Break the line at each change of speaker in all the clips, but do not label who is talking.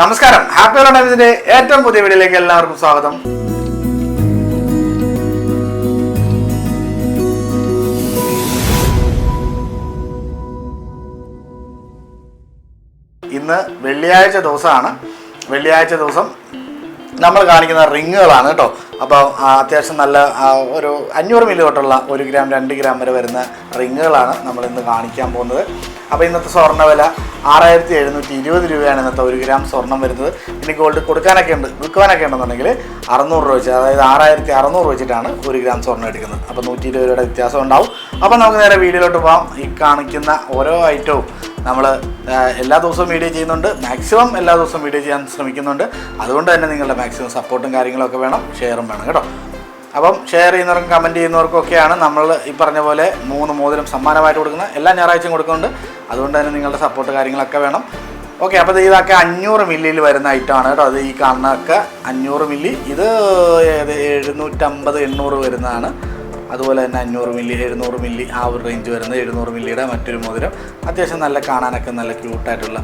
നമസ്കാരം. ഹാപ്പി ഓണത്തിന്റെ ഏറ്റവും പുതിയ വീഡിയോയിലേക്ക് എല്ലാവർക്കും സ്വാഗതം. ഇന്ന് വെള്ളിയാഴ്ച ദിവസമാണ്. വെള്ളിയാഴ്ച ദിവസം നമ്മൾ കാണിക്കുന്ന റിങ്ങുകളാണ് കേട്ടോ. അപ്പോൾ അത്യാവശ്യം നല്ല ഒരു അഞ്ഞൂറ് മില്ലി തൊട്ടുള്ള ഒരു ഗ്രാം രണ്ട് ഗ്രാം വരെ വരുന്ന റിങ്ങുകളാണ് നമ്മൾ ഇന്ന് കാണിക്കാൻ പോകുന്നത്. അപ്പോൾ ഇന്നത്തെ സ്വർണ വില ആറായിരത്തി എഴുന്നൂറ്റി ഇരുപത് രൂപയാണ് ഇന്നത്തെ ഒരു ഗ്രാം സ്വർണം വരുന്നത്. പിന്നെ ഗോൾഡ് കൊടുക്കാനൊക്കെ ഉണ്ട് വിൽക്കുവാനൊക്കെ ഉണ്ടെന്നുണ്ടെങ്കിൽ അറുന്നൂറ് രൂപ വെച്ച് അതായത് ആറായിരത്തി അറുന്നൂറ് വെച്ചിട്ടാണ് ഒരു ഗ്രാം സ്വർണം എടുക്കുന്നത്. അപ്പോൾ നൂറ്റി ഇരുപത് രൂപയുടെ വ്യത്യാസം ഉണ്ടാവും. അപ്പോൾ നമുക്ക് നേരെ വീഡിയോയിലോട്ട് പോകാം ഈ കാണിക്കുന്ന ഓരോ ഐറ്റവും നമ്മൾ എല്ലാ ദിവസവും വീഡിയോ ചെയ്യുന്നുണ്ട്. മാക്സിമം എല്ലാ ദിവസവും വീഡിയോ ചെയ്യാൻ ശ്രമിക്കുന്നുണ്ട്. അതുകൊണ്ട് തന്നെ നിങ്ങളുടെ മാക്സിമം സപ്പോർട്ടും കാര്യങ്ങളൊക്കെ വേണം ഷെയറും വേണം കേട്ടോ. അപ്പം ഷെയർ ചെയ്യുന്നവർക്കും കമന്റ് ചെയ്യുന്നവർക്കും ഒക്കെയാണ് നമ്മൾ ഈ പറഞ്ഞ പോലെ മൂന്ന് മോതിരം സമ്മാനമായിട്ട് കൊടുക്കുന്നത് എല്ലാ ഞായറാഴ്ചയും കൊടുക്കുന്നുണ്ട്. അതുകൊണ്ട് തന്നെ നിങ്ങളുടെ സപ്പോർട്ട് കാര്യങ്ങളൊക്കെ വേണം. ഓക്കെ അപ്പോൾ ഇതൊക്കെ അഞ്ഞൂറ് മില്ലിയിൽ വരുന്ന ഐറ്റം ആണ് കേട്ടോ. അത് ഈ കാണുന്നതൊക്കെ അഞ്ഞൂറ് മില്ലി ഇത് എഴുന്നൂറ്റമ്പത് എണ്ണൂറ് വരുന്നതാണ്. അതുപോലെ തന്നെ അഞ്ഞൂറ് മില്ലി എഴുന്നൂറ് മില്ലി ആ ഒരു റേഞ്ച് വരുന്നത് എഴുന്നൂറ് മില്ലിയുടെ മറ്റൊരു മോതിരം. അത്യാവശ്യം നല്ല കാണാനൊക്കെ നല്ല ക്യൂട്ടായിട്ടുള്ള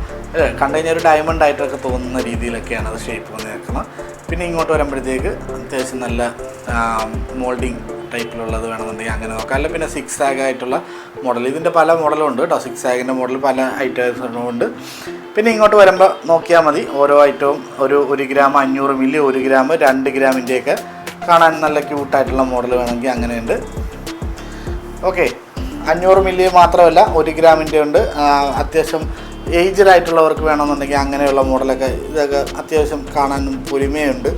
കണ്ടു കഴിഞ്ഞാൽ ഒരു ഡയമണ്ട് ആയിട്ടൊക്കെ തോന്നുന്ന രീതിയിലൊക്കെയാണ് അത് ഷേപ്പ് വന്ന് നിൽക്കുന്നത് പിന്നെ ഇങ്ങോട്ട് വരുമ്പോഴത്തേക്ക് അത്യാവശ്യം നല്ല മോൾഡിങ് ടൈപ്പിലുള്ളത് വേണമെന്നുണ്ടെങ്കിൽ അങ്ങനെ നോക്കാം. അല്ല പിന്നെ സിക്സ് ആഗ് ആയിട്ടുള്ള മോഡൽ ഇതിന്റെ പല മോഡലും ഉണ്ട് കേട്ടോ സിക്സ് ആഗിന്റെ മോഡൽ പല ഐറ്റംസുണ്ട് പിന്നെ ഇങ്ങോട്ട് വരുമ്പോൾ നോക്കിയാൽ മതി. ഓരോ ഐറ്റവും ഒരു ഒരു ഗ്രാം അഞ്ഞൂറ് മില്ലി ഒരു ഗ്രാം രണ്ട് ഗ്രാമിന്റെയൊക്കെ കാണാൻ നല്ല ക്യൂട്ടായിട്ടുള്ള മോഡൽ വേണമെങ്കിൽ അങ്ങനെയുണ്ട്. ഓക്കെ അഞ്ഞൂറ് മില്ലി മാത്രമല്ല ഒരു ഗ്രാമിന്റെ ഉണ്ട്. അത്യാവശ്യം ഏജ്ഡ് ആയിട്ടുള്ളവർക്ക് വേണമെന്നുണ്ടെങ്കിൽ അങ്ങനെയുള്ള മോഡലൊക്കെ ഇതൊക്കെ അത്യാവശ്യം കാണാനും പൊലിമയുണ്ട്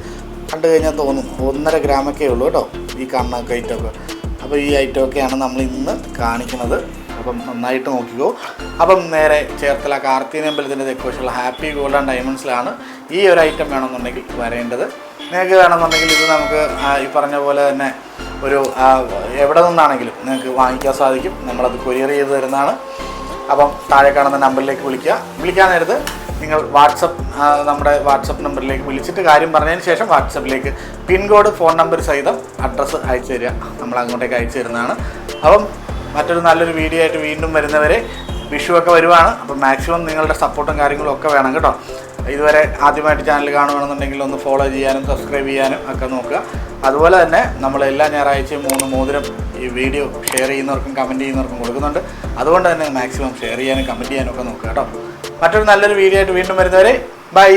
കണ്ടു കഴിഞ്ഞാൽ തോന്നും ഒന്നര ഗ്രാമൊക്കെ ഉള്ളൂ കേട്ടോ ഈ കാണുന്ന ഐറ്റമൊക്കെ അപ്പോൾ ഈ ഐറ്റമൊക്കെയാണ് നമ്മൾ ഇന്ന് കാണിക്കുന്നത്. അപ്പം നന്നായിട്ട് നോക്കിക്കോ. അപ്പം നേരെ ചേർത്തല കാർത്തീനമ്പലത്തിന്റെ അമ്പലത്തിന്റെ ഹാപ്പി ഗോൾഡ് ആൻഡ് ഡയമണ്ട്സിലാണ് ഈ ഒരു ഐറ്റം വേണമെന്നുണ്ടെങ്കിൽ വരേണ്ടത്. നിങ്ങൾക്ക് വേണമെന്നുണ്ടെങ്കിൽ ഇത് നമുക്ക് ഈ പറഞ്ഞ പോലെ തന്നെ ഒരു എവിടെ നിന്നാണെങ്കിലും നിങ്ങൾക്ക് വാങ്ങിക്കാൻ സാധിക്കും. നമ്മളത് കൊറിയർ ചെയ്ത് തരുന്നതാണ്. അപ്പം താഴെ കാണുന്ന നമ്പറിലേക്ക് വിളിക്കുക. വിളിക്കാൻ നേരത്ത് നിങ്ങൾ വാട്സപ്പ് നമ്മുടെ വാട്സപ്പ് നമ്പറിലേക്ക് വിളിച്ചിട്ട് കാര്യം പറഞ്ഞതിന് ശേഷം വാട്സപ്പിലേക്ക് പിൻകോഡ് ഫോൺ നമ്പർ സഹിതം അഡ്രസ്സ് അയച്ചു തരിക. നമ്മൾ അങ്ങോട്ടേക്ക് അയച്ചു തരുന്നതാണ്. അപ്പം മറ്റൊരു നല്ലൊരു വീഡിയോ ആയിട്ട് വീണ്ടും വരുന്നവരെ വിഷു ഒക്കെ വരുവാണ്. അപ്പം മാക്സിമം നിങ്ങളുടെ സപ്പോർട്ടും കാര്യങ്ങളും ഒക്കെ വേണം കേട്ടോ. ഇതുവരെ ആദ്യമായിട്ട് ചാനൽ കാണുകയാണെന്നുണ്ടെങ്കിൽ ഒന്ന് ഫോളോ ചെയ്യാനും സബ്സ്ക്രൈബ് ചെയ്യാനും ഒക്കെ നോക്കുക. അതുപോലെ തന്നെ നമ്മൾ എല്ലാ ഞായറാഴ്ചയും മൂന്ന് മോതിരം ഈ വീഡിയോ ഷെയർ ചെയ്യുന്നവർക്കും കമന്റ് ചെയ്യുന്നവർക്കും കൊടുക്കുന്നുണ്ട്. അതുകൊണ്ട് തന്നെ മാക്സിമം ഷെയർ ചെയ്യാനും കമന്റ് ചെയ്യാനും ഒക്കെ നോക്കുക കേട്ടോ. മറ്റൊരു നല്ലൊരു വീഡിയോ ആയിട്ട് വീണ്ടും വരുന്നവരെ ബൈ